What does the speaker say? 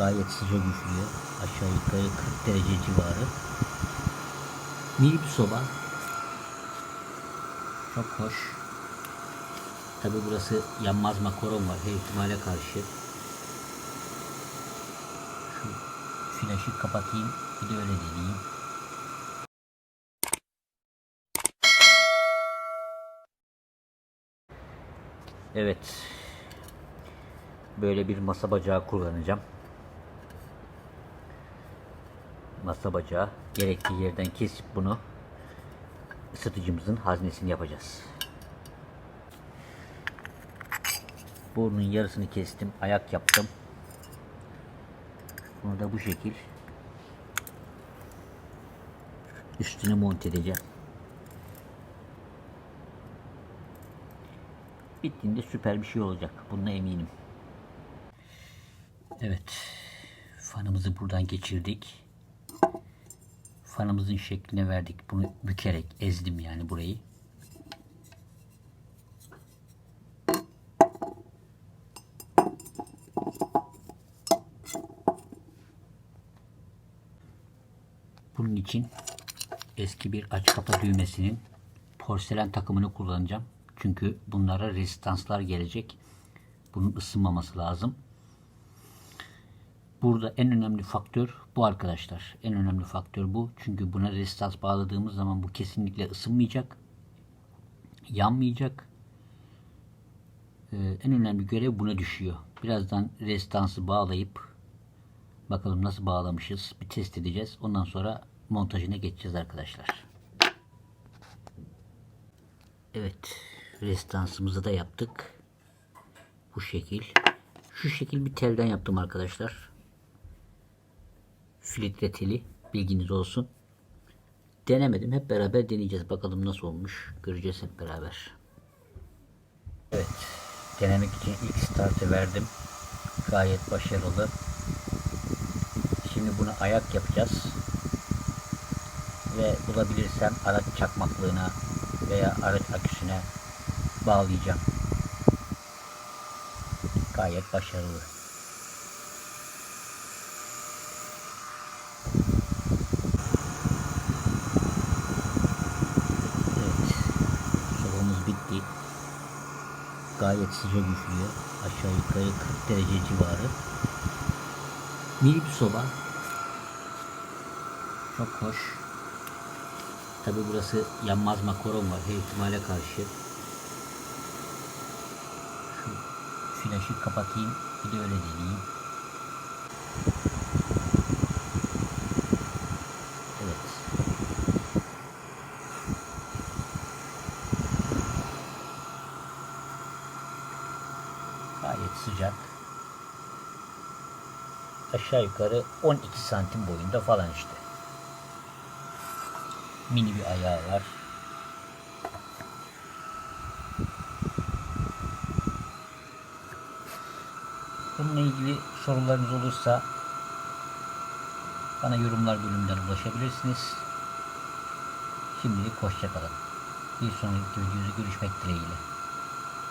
Gayet sıcak üflüyor. Aşağı yukarı 40 derece civarı. Mini bir soba. Çok hoş. Tabi burası yanmaz makaron var her ihtimale karşı. Şu flaşı kapatayım bir de öyle deneyeyim. Evet. Böyle bir masa bacağı kullanacağım. Masa bacağı gerektiği yerden kesip bunu ısıtıcımızın haznesini yapacağız. Burnun yarısını kestim. Ayak yaptım. Bunu da bu şekil üstüne monte edeceğim. Bittiğinde süper bir şey olacak. Buna eminim. Evet. Fanımızı buradan geçirdik. Fanımızın şekline verdik. Bunu bükerek ezdim yani burayı. Bunun için eski bir aç kapa düğmesinin porselen takımını kullanacağım. Çünkü bunlara rezistanslar gelecek. Bunun ısınmaması lazım. Burada en önemli faktör bu arkadaşlar. En önemli faktör bu. Çünkü buna rezistans bağladığımız zaman bu kesinlikle ısınmayacak. Yanmayacak. Ee, en önemli görev buna düşüyor. Birazdan rezistansı bağlayıp bakalım nasıl bağlamışız bir test edeceğiz. Ondan sonra montajına geçeceğiz arkadaşlar. Evet. Rezistansımızı da yaptık. Bu şekil. Şu şekil bir telden yaptım arkadaşlar. Filtre teli. Bilginiz olsun. Denemedim. Hep beraber deneyeceğiz. Bakalım nasıl olmuş. Göreceğiz hep beraber. Evet. Denemek için ilk startı verdim. Gayet başarılı. Şimdi bunu ayak yapacağız. Ve bulabilirsem araç çakmaklığına veya araç aküsüne bağlayacağım. Gayet başarılı. Gayet sıcak üflüyor. Aşağı yukarı 40 derece civarı. Mini bir soba. Çok hoş. Tabi burası yanmaz makaron var her ihtimale karşı. Şu flaşı kapatayım bir de öyle deneyeyim. Evet. Gayet sıcak. Aşağı yukarı 12 santim boyunda falan işte. Mini bir ayağı var. Bununla ilgili sorularınız olursa bana yorumlar bölümünden ulaşabilirsiniz. Şimdilik hoşçakalın. Bir sonraki videoda görüşmek dileğiyle.